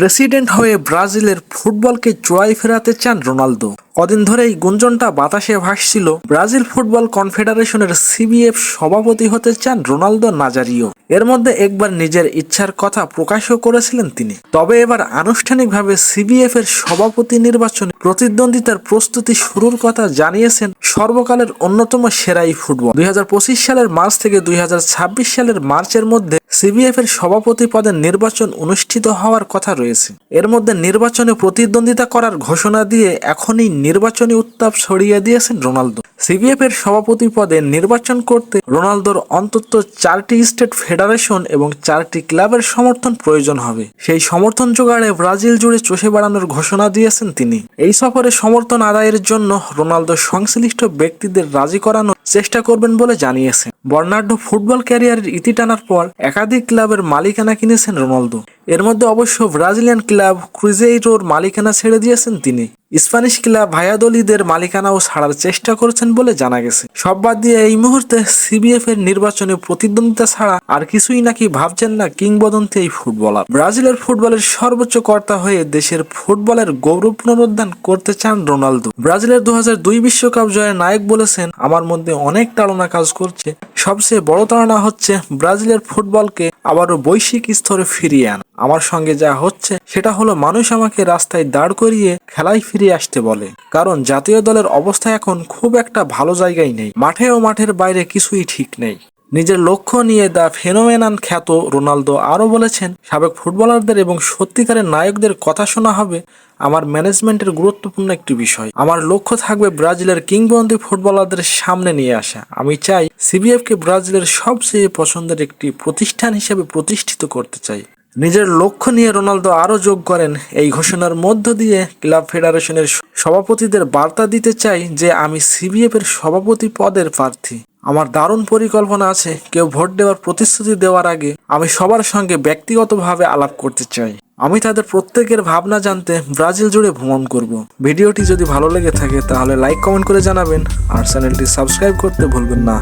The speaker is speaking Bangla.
প্রেসিডেন্ট হয়ে ব্রাজিলের ফুটবলকে চোয়াই ফেরাতে চান রোনালদো। কদিন ধরে এই গুঞ্জনটা বাতাসে ভাসছিল। ব্রাজিল ফুটবল কনফেডারেশনের সিবিএফ সভাপতি হতে চান রোনালদো নাজারিও। এর মধ্যে একবার নিজের ইচ্ছার কথা প্রকাশও করেছিলেন তিনি। তবে এবার আনুষ্ঠানিকভাবে সিবিএফ এর সভাপতি নির্বাচনে প্রতিদ্বন্দ্বিতার প্রস্তুতি শুরুর কথা জানিয়েছেন সর্বকালের অন্যতম সেরাই ফুটবল। দুই সালের মার্চ থেকে দুই সালের মার্চের মধ্যে সিবিএফ এর সভাপতি পদের নির্বাচন অনুষ্ঠিত হওয়ার কথা রয়েছে। এর মধ্যে নির্বাচনে প্রতিদ্বন্দ্বিতা করার ঘোষণা দিয়ে এখনই নির্বাচনী উত্তাপ ছড়িয়ে দিয়েছেন রোনালদো। সিবিএফ এর সভাপতি পদে নির্বাচন করতে রোনালদোর অন্তত চারটি স্টেট ফেডারেশন এবং চারটি ক্লাবের সমর্থন প্রয়োজন হবে। সেই সমর্থন জোগাড়ে ব্রাজিল জুড়ে চষে বেড়ানোর ঘোষণা দিয়েছেন তিনি। এই সফরে সমর্থন আদায়ের জন্য রোনালদো সংশ্লিষ্ট ব্যক্তিদের রাজি করানোর চেষ্টা করবেন বলে জানিয়েছেন। বর্ণাঢ্য ফুটবল ক্যারিয়ারের ইতি টানার পর একাধিক ক্লাবের মালিকানা কিনেছেন রোনালদো। এর মধ্যে অবশ্য ব্রাজিলিয়ান ক্লাব ক্রুজেইরোর মালিকানা ছেড়ে দিয়েছেন তিনি। স্প্যানিশ ক্লাব ভায়াদলিদের মালিকানাও ছাড়ার চেষ্টা করছেন বলে জানা গেছে। সব বাদ দিয়ে এই মুহূর্তে সিবিএফ এর নির্বাচনে প্রতিদ্বন্দ্বিতা ছাড়া আর কিছুই নাকি ভাবছেন না কিংবদন্তি এই ফুটবলার। ব্রাজিলের ফুটবলের সর্বোচ্চ কর্তা হয়ে দেশের ফুটবলের গৌরব পুনরুদ্ধার করতে চান রোনালদো। ব্রাজিলের দু বিশ্বকাপ জয়ের নায়ক বলেছেন, আমার মধ্যে অনেক তাড়না কাজ করছে। সবচেয়ে বড় তাড়না হচ্ছে ব্রাজিলের ফুটবলকে আবারও বৈশ্বিক স্তরে ফিরিয়ে আনা। আমার সঙ্গে যা হচ্ছে, সেটা হলো মানুষ আমাকে রাস্তায় দাঁড় করিয়ে খেলায় ফিরে আসতে বলে। কারণ জাতীয় দলের অবস্থা এখন খুব একটা ভালো জায়গায় নেই। মাঠে ও মাঠের বাইরে কিছুই ঠিক নেই। নিজের লক্ষ্য নিয়ে দ্য ফেনোমেনান খ্যাত রোনালদো আরও বলেছেন, সাবেক ফুটবলারদের এবং সত্যিকারের নায়কদের কথা শোনা হবে আমার ম্যানেজমেন্টের গুরুত্বপূর্ণ একটি বিষয়। আমার লক্ষ্য থাকবে ব্রাজিলের কিংবদন্তি ফুটবলারদের সামনে নিয়ে আসা। আমি চাই সিবিএফকে ব্রাজিলের সবচেয়ে পছন্দের একটি প্রতিষ্ঠান হিসেবে প্রতিষ্ঠিত করতে চাই। নিজের লক্ষ্য নিয়ে রোনালদো আরও যোগ করেন। এই ঘোষণার মধ্য দিয়ে ক্লাব ফেডারেশনের সভাপতিদের বার্তা দিতে চাই যে আমি সিবিএফ এর সভাপতি পদের প্রার্থী। আমার দারুণ পরিকল্পনা আছে, কেউ ভোট দেওয়ার প্রতিশ্রুতি দেওয়ার আগে আমি সবার সঙ্গে ব্যক্তিগতভাবে আলাপ করতে চাই। আমি তাদের প্রত্যেকের ভাবনা জানতে ব্রাজিল জুড়ে ভ্রমণ করব। ভিডিওটি যদি ভালো লেগে থাকে তাহলে লাইক, কমেন্ট করে জানাবেন আর চ্যানেলটি সাবস্ক্রাইব করতে ভুলবেন না।